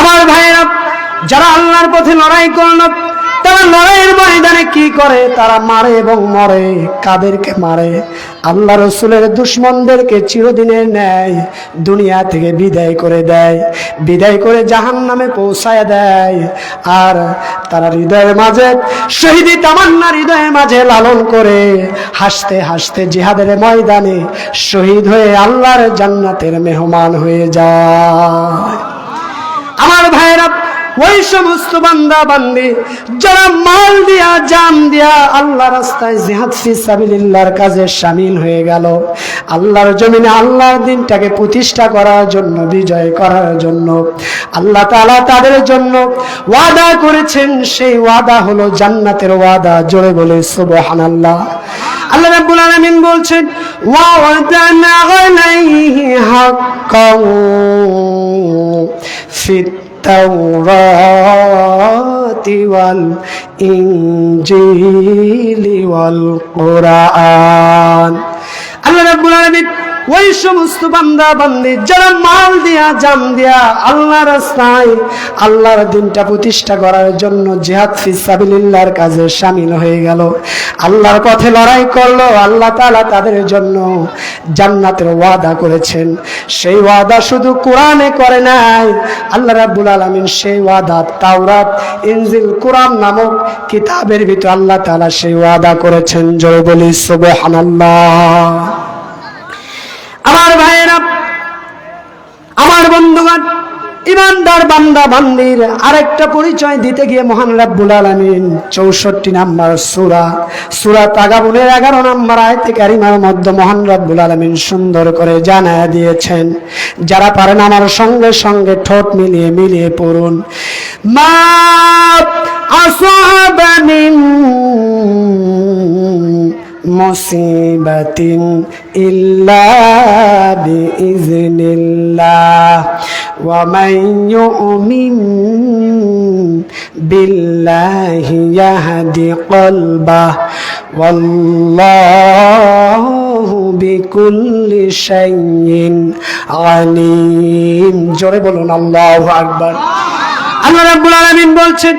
আমার ভাইয়েরা, যারা আল্লাহর পথে লড়াই করল তারা লড়াইয়ের ময়দানে কি করে? তারা মারে এবং মরে, কাদেরকে মারে? আল্লাহ রসুলের দুশ্মনদেরকে চিরদিনের নেয় দুনিয়া থেকে বিদায় করে দেয়, বিদায় করে জাহান নামে পৌঁছায় দেয়। আর তারা হৃদয়ের মাঝে, শহীদি তামান্না হৃদয়ের মাঝে লালন করে, হাসতে হাসতে জিহাদের ময়দানে শহীদ হয়ে আল্লাহর জান্নাতের মেহমান হয়ে যায়। আমার ভাইরা ওই সমস্ত বান্দা বান্দি যারা মাল দিয়া, জান দিয়া আল্লাহ রাস্তায় জিহাদ ফি সাবিলিল্লাহর কাজে শামিল হয়ে গেল। আল্লাহর জমিনে আল্লাহর দিনটাকে প্রতিষ্ঠা করার জন্য, বিজয় করার জন্য আল্লাহ তাআলা তাদের জন্য ওয়াদা করেছেন। সেই ওয়াদা হলো জান্নাতের ওয়াদা, জোরে বলে সুবহানাল্লাহ। আল্লাহ রাব্বুল আলামিন বলছেন ওয়া ওয়াদানা আলাইহি হাক্কান ফিত التوراة والإنجيل والقرآن الله رب العالمين ওই সমস্ত বান্দা বান্দি, যারা মাল দিয়া, জান দিয়া আল্লাহ রাস্তায় আল্লাহর দিনটা প্রতিষ্ঠা করার জন্য জিহাদ ফি সাবিলিল্লাহর কাজে সামিল হয়ে গেল। আল্লাহর পথে লড়াই করল, আল্লাহ তাআলা তাদের জন্য জান্নাতের ওয়াদা করেছেন। সেই ওয়াদা শুধু কোরআনে করে নাই, আল্লাহ রাব্বুল আলামিন সেই ওয়াদা তাওরাত, ইনজিল, কোরআন নামক কিতাবের ভিতর আল্লাহ তাআলা সেই ওয়াদা করেছেন। জয় বলি, সুবহানাল্লাহ। ভাইয়েরা, আমার বন্ধুগণ, ইমানদার বান্দা বান্দির আরেকটা পরিচয় দিতে গিয়ে মহান রাব্বুল আলামিন চৌষট্টি নাম্বার সুরা সুরা তাগাবুনের এগারো নাম্বার আয়তে কারিমার মধ্যে মহান রাব্বুল আলামিন সুন্দর করে জানায় দিয়েছেন, যারা পারেন আমার সঙ্গে সঙ্গে ঠোঁট মিলিয়ে মিলিয়ে পড়ুন। মা আসহাবা মিন مصيبة إلا بإذن الله ومن يؤمن بالله يهد قلبه والله بكل شيء عليم জোরে বলুন আল্লাহু আকবার আল্লাহ রাব্বুল আলামিন বলছেন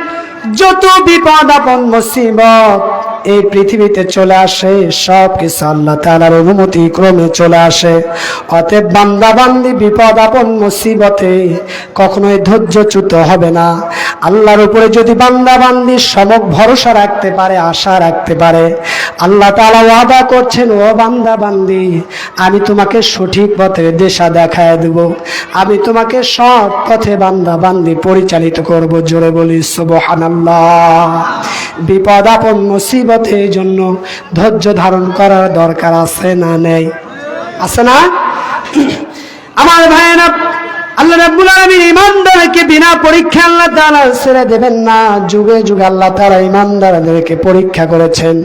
যত বিপদ আপন মুসিবত এই পৃথিবীতে চলে আসে সব কিছু আল্লাহ তালার অনুমতি ক্রমে চলে আসে। অতএব বান্দাবান্দি বিপদ আপন মুসিবতে কখনোই ধৈর্যচ্যুত হবে না। আল্লাহর উপরে যদি বান্দা বান্দি সমক ভরসা রাখতে পারে, আশা রাখতে পারে, আল্লাহ তালা ওয়াদা করছেন, ও বান্দাবান্দি, আমি তোমাকে সঠিক পথে দেশা দেখায় দেব। আমি তোমাকে সৎ পথে বান্দা বান্দি পরিচালিত করব। জোরে বলি, সুবহানাল্লাহ। বিপদ আপন মুসিবতে এই জন্য ধৈর্য ধারণ করার দরকার আছে না নেই? আছে না? আমার ভাইয়েরা, আল্লাহ ইমানদারকে বিনা পরীক্ষা আল্লাহ ছেড়ে দেবেন না। যুগে যুগে আল্লাহ ইমানদারদেরকে পরীক্ষা করেছেন।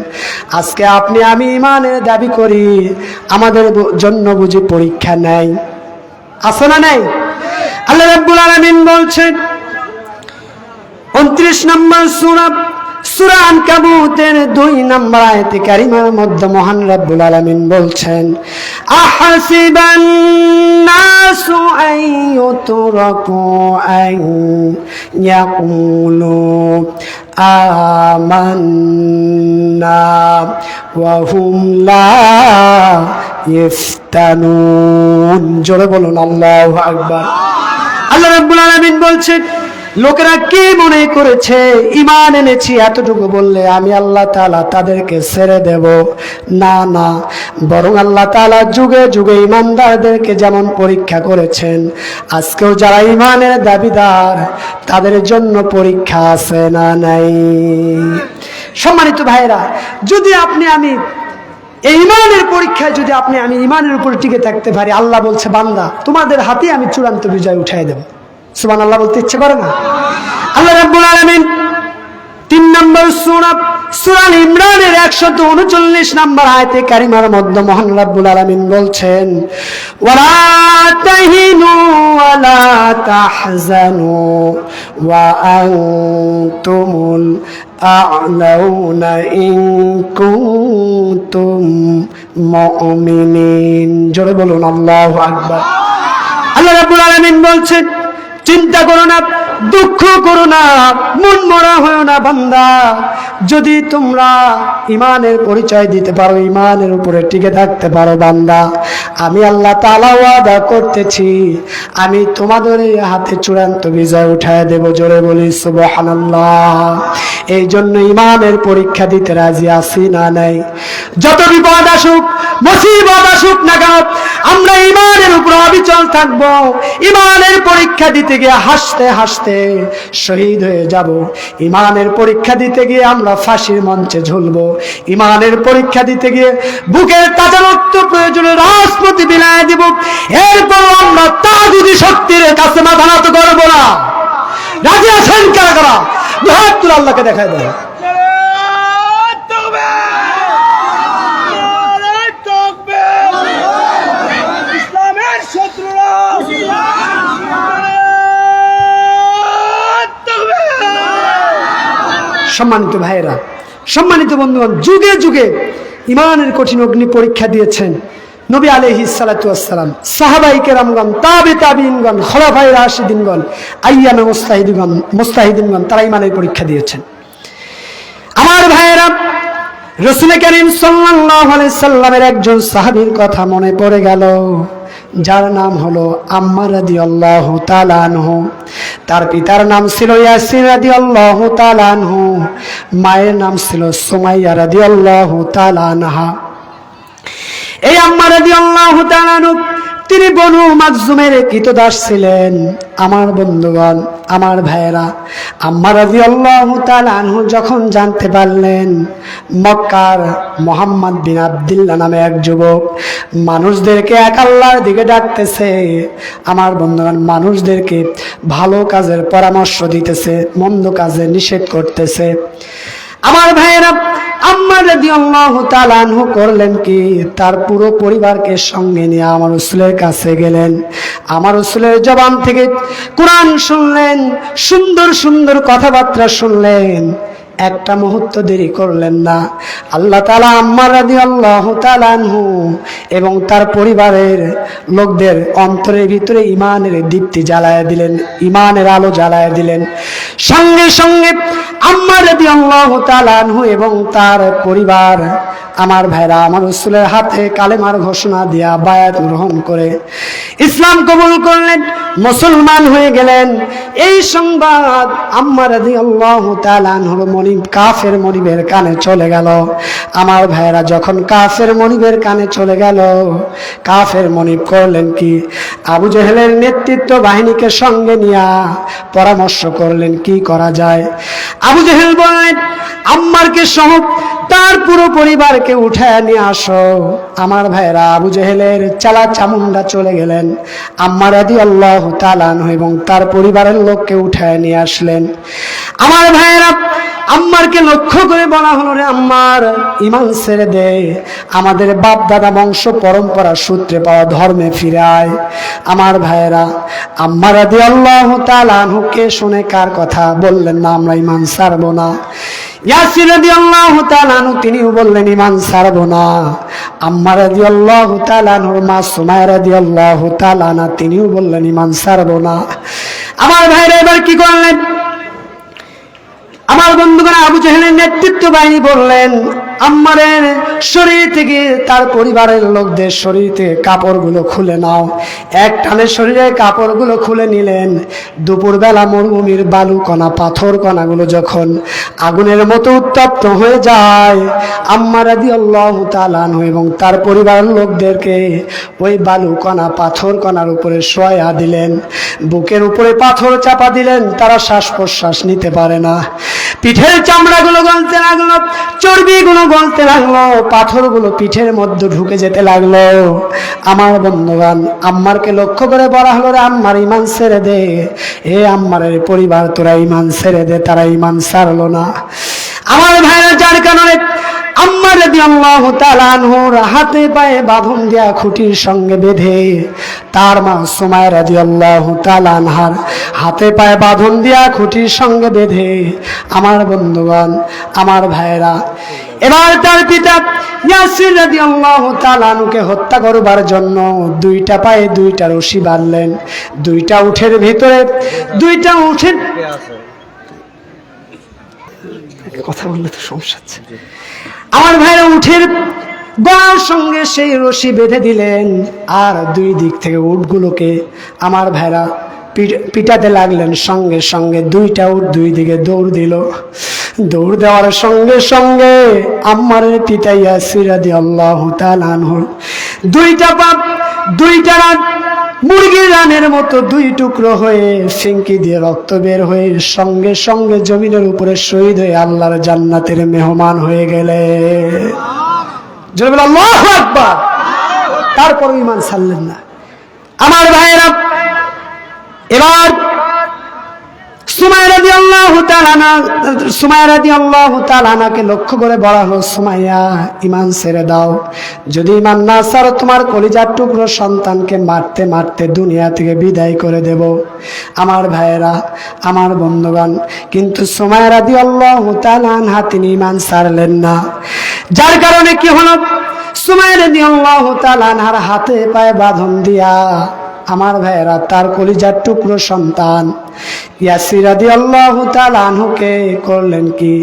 আজকে আপনি, আমি ইমানের দাবি করি, আমাদের জন্য বুঝি পরীক্ষা নেই। আছে না নাই? আল্লাহ বলছেন, উনত্রিশ নম্বর সূরা সূরা আনকাবুতের দুই নম্বর আয়াতে কারিমার মধ্যে মহান রাব্বুল আলামিন বলছেন, আহাসিবান নাসু আন ইউতরাকু আন ইয়াকুলু আমান্না ওয়া হুম লা ইফতানুন। জোরে বলুন, আল্লাহু আকবার। আল্লাহ রাব্বুল আলামিন বলছেন লোকেরা কি মনে করেছে? ইমান এনেছি, এতটুকু বললে আমি আল্লাহ তালা তাদেরকে ছেড়ে দেব। না না, বরং আল্লাহ তাআলা যুগে যুগে ইমানদারদেরকে যেমন পরীক্ষা করেছেন, আজকেও যারা ইমানের দাবিদার, তাদের জন্য পরীক্ষা আছে না নাই? সম্মানিত ভাইরা যদি আপনি আমি এই ইমানের পরীক্ষায় যদি আপনি আমি ইমানের উপর টিকে থাকতে পারি, আল্লাহ বলছে, বান্দা, তোমাদের হাতে আমি চূড়ান্ত বিজয় উঠাই দেব। সুবান আল্লাহ বলতে ইচ্ছে করে না। আল্লাহ রাব্বুল আলামিন তিন নম্বর সূরা সূরা ইমরানের 139 নম্বর আয়াতে কারিমার মধ্যে মহান রাব্বুল আলামিন বলছেন, ওয়ালা তাহিনু ওয়ালা তাহজানু ওয়া আনতুমুল আ'লাউনা ইন কুনতুম মুমিনিন। জোরে বলুন, আল্লাহু আকবার। আল্লাহ রাব্বুল আলামিন বলছেন চিন্তা করো না, দুঃখ করো না মন মরা হয়েও না বান্দা। যদি তোমরা ইমানের পরিচয় দিতে পারো, ইমানের উপরে টিকে থাকতে পারো বান্দা। আমি আল্লাহ তালা ওয়াদা করতেছি, আমি তোমাদের এই হাতে চূড়ান্ত বিজয় উঠায় দেব, জোরে বলি সুবহানাল্লাহ। এই জন্য ইমানের পরীক্ষা দিতে রাজি আছি না নাই। যত বিপদ আসুক, মুসিবত আসুক না আমরা ইমানের উপর অবিচল থাকব। ইমানের পরীক্ষা দিতে গিয়ে হাসতে হাসতে শহীদ হয়ে যাব। ইমানের পরীক্ষা দিতে গিয়ে আমরা ফাঁসির মঞ্চে ঝুলব। ইমানের পরীক্ষা দিতে গিয়ে বুকের তাজা রক্ত প্রয়োজনে রাজপতি বিলায় দিব। এরপর আমরা তা যদি শক্তির কাছে মাথা নত করব না, রাজি আছেন কারা কারা? আল্লাহকে দেখায় দেয় সম্মানিত ভাইয়েরা, সম্মানিত বন্ধুগণ, যুগে যুগে ইমানের কঠিন অগ্নি পরীক্ষা দিয়েছেন নবী আলহি সালাতাম সাহাবাই কেরামগণ, তাবে তাবিনগণ খলাফাই রাশিদিনগণ, আইয়ামে মোস্তাহিদিগণ, মোস্তাহিদিনগণ, তারা ইমানের পরীক্ষা দিয়েছেন। আমার ভাইয়েরা, রসুল করিম আলাইহি সাল্লামের একজন সাহাবীর কথা মনে পড়ে গেল। যার নাম হলো আম্মার রাদি আল্লাহ তালানহ তার পিতার নাম ছিল ইয়াসির রাদি আল্লাহ তালানহ মায়ের নাম ছিল সুমাইয়া রাদি আল্লাহ তালানহা এই আম্মা রাদি আল্লাহ আনহু তিনি বনু মাকজুমের কৃতদাস ছিলেন। আমার বন্ধুগণ, আমার ভাইয়েরা রাদিয়াল্লাহু তাআলা আনহু যখন জানতে পারলেন মক্কার মোহাম্মদ বিন আব্দুল্লাহ নামে এক যুবক মানুষদেরকে এক আল্লাহর দিকে ডাকতেছে, আমার বন্ধুগণ, মানুষদেরকে ভালো কাজের পরামর্শ দিতেছে, মন্দ কাজে নিষেধ করতেছে। আমার ভাইয়েরা আম্মা রাদিয়াল্লাহু আল্লাহ তালানহু করলেন কি? তার পুরো পরিবারকে সঙ্গে নিয়ে আমার রসুলের কাছে গেলেন। আমার রসুলের জবান থেকে কোরআন শুনলেন, সুন্দর সুন্দর কথাবার্তা শুনলেন। একটা মুহূর্ত দেরি করলেন না। আল্লাহ তালা আম্মারাদি আল্লাহ তালানহু এবং তার পরিবারের লোকদের অন্তরের ভিতরে ইমানের দীপ্তি জ্বালায় দিলেন ইমানের আলো জ্বালায় দিলেন। সঙ্গে সঙ্গে আম্মারাদি আল্লাহ তালানহু এবং তার পরিবার আমার ভাইরা, আমার রসুলের হাতে কালেমার ঘোষণা দিয়া বায়াত গ্রহণ করে। ইসলাম কবুল করলেন, মুসলমান হয়ে গেলেন। এই সংবাদ আম্মা রাদি মনিব, কাফের মনিবের কানে চলে গেল। আমার ভাইরা, যখন কাফের মনিবের কানে চলে গেল, কাফের মনিব করলেন কি? আবু জেহেলের নেতৃত্ব বাহিনীকে সঙ্গে নিয়া পরামর্শ করলেন, কি করা যায়? আবু জেহেল বললেন, আম্মারকে সহ তার পুরো পরিবারকে উঠায় নিয়ে আসো। আমার ভাইরা আবু জেহেলের চালা চামুন্ডা চলে গেলেন। আম্মার আদি আল্লাহ তালান এবং তার পরিবারের লোককে উঠায় নিয়ে আসলেন। আমার ভাইয়েরা আম্মারকে লক্ষ্য করে বলা হলো, রে আম্মার ইমান ছেড়ে দে। আমাদের বাপ দাদা বংশ পরম্পরা সূত্রে পাওয়া ধর্মে ফিরায় আমার ভাইয়েরা আম্মার আদি আল্লাহ তালানহুকে শুনে কার কথা বললেন না, আমরা ইমান ছাড়বো না? ইয়াসির রাদিয়াল্লাহু তাআলা আনহু, তিনিও বললেন ইমান ছাড়বো না। আম্মা রাদিয়াল্লাহু তাআলা আনহুর মা সুমাইয়া রাদিয়াল্লাহু তাআলা আনহা, তিনিও বললেন ইমান ছাড়বো না। আমার ভাইরা এবার কি করলেন? আমার বন্ধুগণ আবু জাহেলের নেতৃত্ব বাহিনী বললেন আম্মারের শরীর থেকে, তার পরিবারের লোকদের শরীর কাপড়গুলো খুলে নাও। এক টানে শরীরের কাপড়গুলো খুলে নিলেন। দুপুরবেলা মরুভূমির বালু কণা পাথর কণাগুলো যখন আগুনের মতো উত্তপ্ত হয়ে যায় আম্মার আদি আল্লাহ এবং তার পরিবারের লোকদেরকে ওই বালু কণা পাথর কণার উপরে শোয়া দিলেন। বুকের উপরে পাথর চাপা দিলেন, তারা শ্বাস প্রশ্বাস নিতে পারে না। পিঠের চামড়াগুলো গলতে লাগল, চর্বিগুলো গলতে লাগল, পাথরগুলো পিঠের মধ্যে ঢুকে যেতে লাগল। আমার বন্ধুগান আম্মারকে লক্ষ্য করে বলা হলো, রে আম্মার, ইমান ছেড়ে দে। এ আম্মারের পরিবার তোরা ইমান ছেড়ে দে, তারা ইমান ছাড়লো না। আমার ভাইরা যার কারণে আম্মার রাদি আল্লাহ তালানহুর হাতে পায়ে বাঁধন দেয়া খুঁটির সঙ্গে বেঁধে তার মা সুমায় রাজি আল্লাহ তালানহার হাতে পায়ে বাঁধন দেয়া খুঁটির সঙ্গে বেঁধে, আমার বন্ধুগণ, আমার ভাইয়েরা এবার তার পিতা ইয়াসির রাদিয়াল্লাহু তাআলা আনহুকে হত্যা করবার জন্য দুইটা পায়ে দুইটা রশি বাঁধলেন। দুইটা উঠের ভিতরে, দুইটা উঠের কথা বললে তো সমস্যা হচ্ছে। আমার ভাইরা উঠের গলার সঙ্গে সেই রশি বেঁধে দিলেন আর দুই দিক থেকে উটগুলোকে আমার ভাইরা পিটাতে লাগলেন, সঙ্গে সঙ্গে দুইটা উট দুই দিকে দৌড় দিল। দৌড় দেওয়ার সঙ্গে সঙ্গে আমার পিতাইয়া সিরাদি আল্লাহ দুইটা পাপ দুইটা রাত মুরগির রানের মতো দুই টুকরো হয়ে ফিঙ্কি দিয়ে রক্ত বের হয়ে সঙ্গে সঙ্গে জমিনের উপরে শহীদ হয়ে আল্লাহর জান্নাতের মেহমান হয়ে গেলে। তারপর ইমান ছাড়লেন না। আমার ভাইয়েরা এবার লক্ষ্য করে বলা সুমাইয়া ছেড়ে দাও। যদি ঈমান না তোমার কলিজার টুকরো সন্তানকে মারতে মারতে দুনিয়া থেকে বিদায় করে দেব। আমার ভাইয়েরা, আমার বন্ধুগণ, কিন্তু সুমাইয়া রাদিয়াল্লাহু তাআলা আনহা তিনি ঈমান ছাড়লেন না। যার কারণে কি হলো? সুমাইয়া রাদিয়াল্লাহু তাআলা আনহার হাতে পায়ে বাঁধন দিয়া আমার ভাইয়েরা, তার কলিজার টুকরো সন্তান। ইয়াসিরাদি আল্লাহ আনহুকে করলেন কি?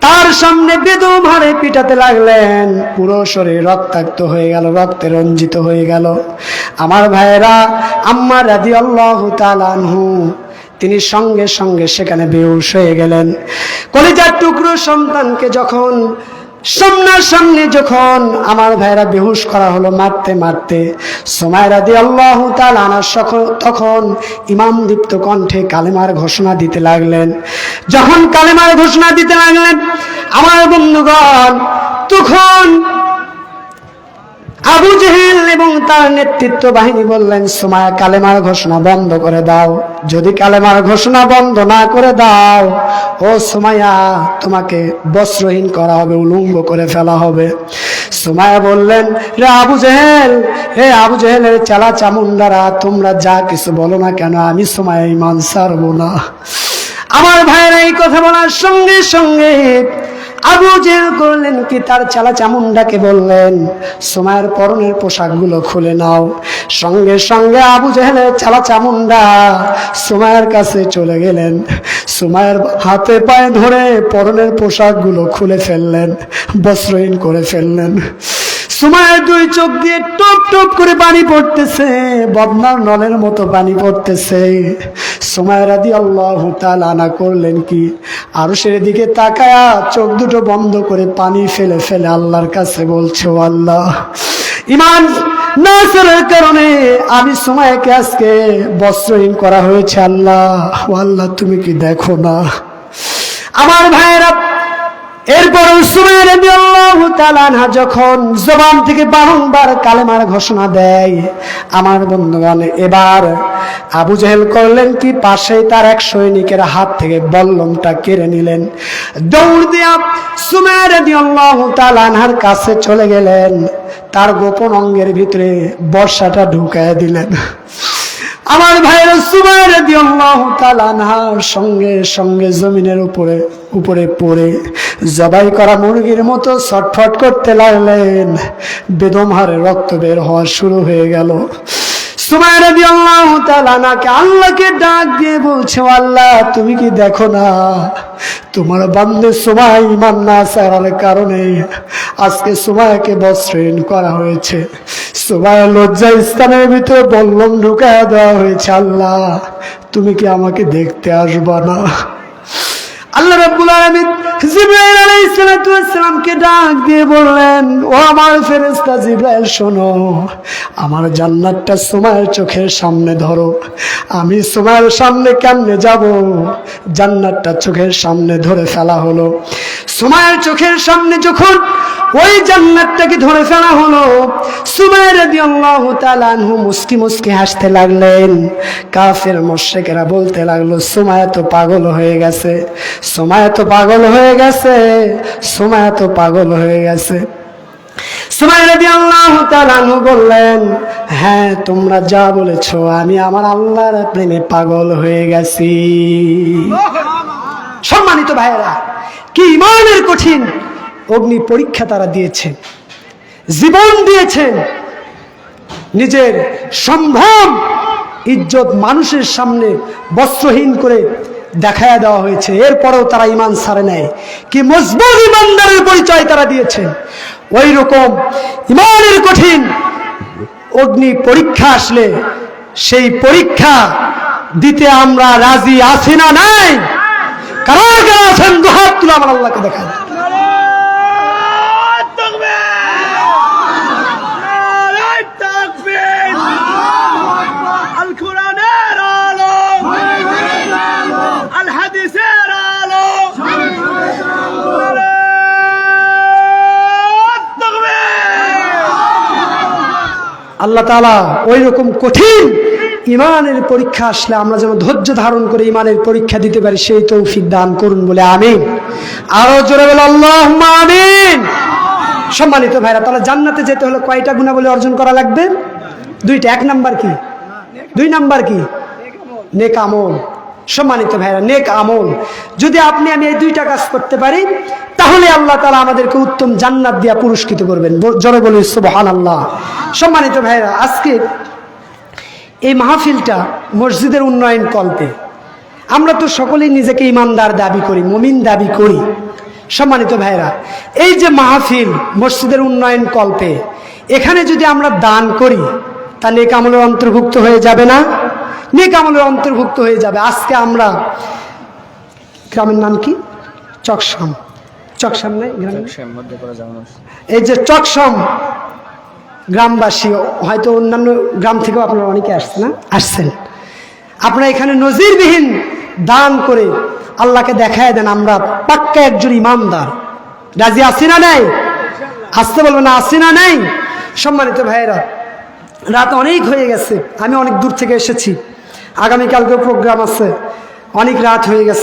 তার সামনে বেদম হারে পিটাতে লাগলেন। পুরো শরীর রক্তাক্ত হয়ে গেল, রক্তে রঞ্জিত হয়ে গেল। আমার ভাইয়েরা, আম্মা রাদি আল্লাহ আনহু, তিনি সঙ্গে সঙ্গে সেখানে বেউস হয়ে গেলেন। কলিজার টুকরো সন্তানকে যখন সামনাসামনি যখন আমার ভাইরা বেহুশ করা হলো মারতে মারতে সোমায়রা দিয়ে আল্লাহ তাল আনার তখন ইমাম দীপ্ত কণ্ঠে কালেমার ঘোষণা দিতে লাগলেন। যখন কালেমার ঘোষণা দিতে লাগলেন, আমার বন্ধুগণ, তখন আবু জেহেল এবং তার নেতৃত্ব বাহিনী বললেন, সোমায়া, কালেমার ঘোষণা বন্ধ করে দাও। যদি কালেমার ঘোষণা বন্ধ না করে দাও, ও সোমায়া, তোমাকে বস্ত্রহীন করা হবে, উলঙ্গ করে ফেলা হবে। সোমায়া বললেন রে আবু জেহেল, হে আবু জেহেলের চালা চামুন্ডারা, তোমরা যা কিছু বলো না কেন, আমি সোমায়া ইমান সারবো না। আমার ভাইয়েরা, এই কথা বলার সঙ্গে সঙ্গে আবু জেল করলেন কি? তার চালা চামুন্ডাকে বললেন সোমায়ের পরনের পোশাকগুলো খুলে নাও। সঙ্গে সঙ্গে আবু জেহেলের চালা চামুন্ডা সোমায়ের কাছে চলে গেলেন। সোমায়ের হাতে পায়ে ধরে পরনের পোশাকগুলো খুলে ফেললেন, বস্ত্রহীন করে ফেললেন। সময়ের দুই চোখ দিয়ে টপ টপ করে পানি পড়তেছে, বদনার নলের মতো পানি পড়তেছে। সময়ের আদি আল্লাহ আনা করলেন কি? আরও সের দিকে তাকায়া চোখ দুটো বন্ধ করে পানি ফেলে ফেলে আল্লাহর কাছে বলছে, "ও আল্লাহ, ইমান না কারণে আমি সময়কে আজকে বস্ত্রহীন করা হয়েছে, আল্লাহ। আল্লাহ, তুমি কি দেখো না? আমার ভাইয়েরা এরপর যখন জবান থেকে বারংবার কালেমার ঘোষণা দেয়, আমার বন্ধুগণ, এবার আবু জেহেল করলেন কি? পাশেই তার এক সৈনিকের হাত থেকে বল্লমটা কেড়ে নিলেন। দৌড় দিয়া তাআলা আনহার কাছে চলে গেলেন। তার গোপন অঙ্গের ভিতরে বর্ষাটা ঢুকায় দিলেন। আমার ভাইয়ের সুবাই রে দিয়ার আনহার সঙ্গে সঙ্গে জমিনের উপরে উপরে পড়ে জবাই করা মুরগির মতো ছটফট করতে লাগলেন। বেদম হারে রক্ত বের হওয়া শুরু হয়ে গেল। সুমাই আল্লাহকে ডাক দিয়ে বলছে আল্লাহ, তুমি কি দেখো না? তোমার বান্দে সময় ইমান না সারার কারণে আজকে সময়কে বস্ত্রহীন করা হয়েছে। সময় লজ্জা স্থানের ভিতরে বল্লম ঢুকায় দেওয়া হয়েছে, আল্লাহ, তুমি কি আমাকে দেখতে আসবা না? আল্লাহ রাব্বুল আলামিন জিবরাইল আলাইহিস সালাতু ওয়াস সালামকে ডাক দিয়ে বললেন, ও আমার ফেরেশতা জিবরাইল, শোনো, আমার জান্নাতটা সময়ের চোখের সামনে ধরো। আমি সময়ের সামনে কেমনে যাব? জান্নাতটা চোখের সামনে ধরে ফেলা হলো। সময়ের চোখের সামনে যখন ওই জান্নাতটাকে ধরে ফেলা হলো সুমাই রাদিয়াল্লাহু তাআলা আনহু মুস্কি মুস্কি হাসতে লাগলেন। কাফের মুশরিকেরা বলতে লাগল সুমায়া তো পাগল হয়ে গেছে। সুমায়া তো পাগল হয়ে গেছে। সুমায়া তো পাগল হয়ে গেছে। বললেন হ্যাঁ তোমরা যা বলেছ, আমি আমার আল্লাহর প্রেমে পাগল হয়ে গেছি। সম্মানিত ভাইয়েরা, কি ইমানের কঠিন। অগ্নি পরীক্ষা তারা দিয়েছেন জীবন দিয়েছেন নিজের সম্ভ্রম, ইজ্জত মানুষের সামনে বস্ত্রহীন করে দেখায় দেওয়া হয়েছে। এরপরেও তারা ইমান সারে নেয়। কি মজবুত ইমানদারের পরিচয় তারা দিয়েছে। ওই রকম ইমানের কঠিন অগ্নি পরীক্ষা আসলে সেই পরীক্ষা দিতে আমরা রাজি আছি না নাই? কারা কারা আছেন? দুহাত তুলে আমার আল্লাহকে দেখায় আল্লাহ তালা ওই রকম কঠিন ইমানের পরীক্ষা আসলে আমরা যেন ধৈর্য ধারণ করে ইমানের পরীক্ষা দিতে পারি, সেই তৌফিক দান করুন বলে আমিন। আরও জোরে বলে আল্লাহ আমিন। সম্মানিত ভাইরা, তাহলে জান্নাতে যেতে হলে কয়টা গুণাবলী অর্জন করা লাগবে? দুইটা, এক নাম্বার কি? দুই নাম্বার কি? নেক আমল। সম্মানিত ভাইরা, নেক আমল। যদি আপনি আমি এই দুইটা কাজ করতে পারি, তাহলে আল্লাহ তালা আমাদেরকে উত্তম জান্নাত দিয়া পুরস্কৃত করবেন। জোরে বলি সুবহান আল্লাহ সম্মানিত ভাইরা, আজকে এই মাহফিলটা মসজিদের উন্নয়ন কল্পে। আমরা তো সকলেই নিজেকে ইমানদার দাবি করি, মমিন দাবি করি। সম্মানিত ভাইরা, এই যে মাহফিল মসজিদের উন্নয়ন কল্পে, এখানে যদি আমরা দান করি তা নেক আমলের অন্তর্ভুক্ত হয়ে যাবে না? নেক আমলের অন্তর্ভুক্ত হয়ে যাবে। আজকে আমরা গ্রামের নাম কি? চকসাম চকসাম নাই? এই যে চকসম গ্রামবাসী হয়তো অন্যান্য গ্রাম থেকেও আপনারা অনেকে আসছেন না? আসছেন। আপনারা এখানে নজিরবিহীন দান করে আল্লাহকে দেখায় দেন আমরা পাক্কা একজন ইমানদার। রাজি আসি না নাই? আসতে বলব না আসি না নাই? সম্মানিত ভাইয়েরা রাত অনেক হয়ে গেছে আমি অনেক দূর থেকে এসেছি। আগামীকালকেও প্রোগ্রাম আছে। অনেক রাত হয়ে গেছে।